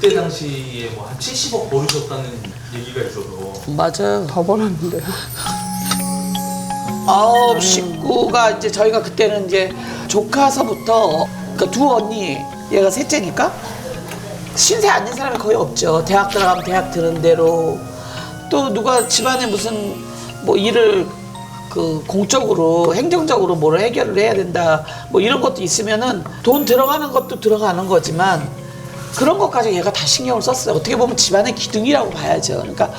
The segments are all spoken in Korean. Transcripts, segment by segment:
그때 당시에 뭐 한 70억 벌으셨다는 얘기가 있어서 맞아요. 더 벌었는데. 아홉 식구가 이제 저희가 그때는 이제 조카서부터 그러니까 두 언니 얘가 셋째니까 신세 아닌 사람이 거의 없죠. 대학 들어가면 대학 드는 대로 또 누가 집안에 무슨 뭐 일을 그 공적으로 행정적으로 뭐를 해결을 해야 된다 뭐 이런 것도 있으면은 돈 들어가는 것도 들어가는 거지만 그런 것까지 얘가 다 신경을 썼어요. 어떻게 보면 집안의 기둥이라고 봐야죠. 그러니까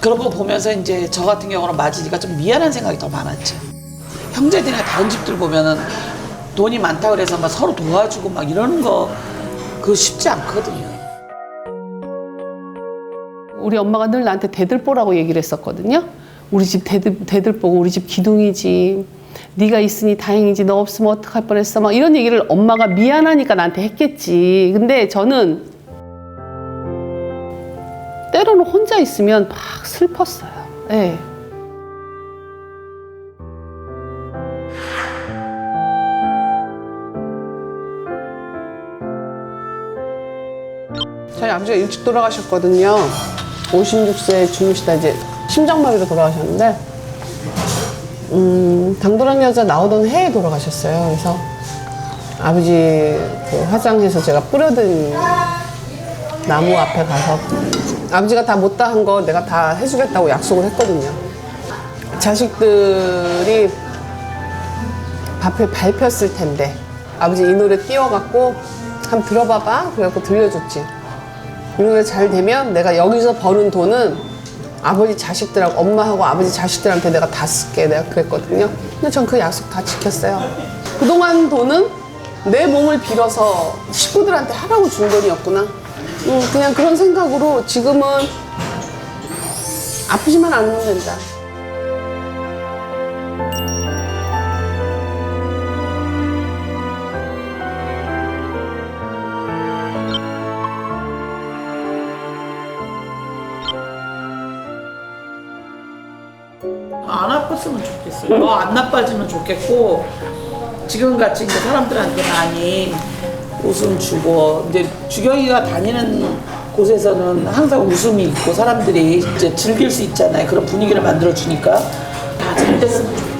그런 거 보면서 이제 저 같은 경우는 맞으니까 좀 미안한 생각이 더 많았죠. 형제들이나 다른 집들 보면은 돈이 많다 그래서 막 서로 도와주고 막 이러는 거 그거 쉽지 않거든요. 우리 엄마가 늘 나한테 대들보라고 얘기를 했었거든요. 우리 집 대들, 대들보고 우리 집 기둥이지. 네가 있으니 다행이지. 너 없으면 어떡할 뻔했어. 막 이런 얘기를 엄마가 미안하니까 나한테 했겠지. 근데 저는 때로는 혼자 있으면 막 슬펐어요. 예. 저희 아버지가 일찍 돌아가셨거든요. 56세 주무시다 이제 심장마비로 돌아가셨는데, 음, 당돌한 여자 나오던 해에 돌아가셨어요. 그래서 아버지 그 화장해서 제가 뿌려든 나무 앞에 가서 아버지가 다 못다 한 거 내가 다 해주겠다고 약속을 했거든요. 자식들이 밥을 밟혔을 텐데 아버지 이 노래 띄워갖고 한번 들어봐봐 그래갖고 들려줬지 이 노래 잘 되면 내가 여기서 버는 돈은 아버지 자식들하고 엄마하고 아버지 자식들한테 내가 다 쓸게. 내가 그랬거든요. 근데 전 그 약속 다 지켰어요. 그동안 돈은 내 몸을 빌어서 식구들한테 하라고 준 돈이었구나. 음, 그냥 그런 생각으로 지금은 아프지만 않으면 된다 안 아팠으면 좋겠어요. 더 안 나빠지면 좋겠고 지금 같이 이제 사람들한테 많이 웃음 주고 이제 주경이가 다니는 곳에서는 항상 웃음이 있고 사람들이 이제 즐길 수 있잖아요. 그런 분위기를 만들어 주니까 다 잘 됐으면 좋겠어요.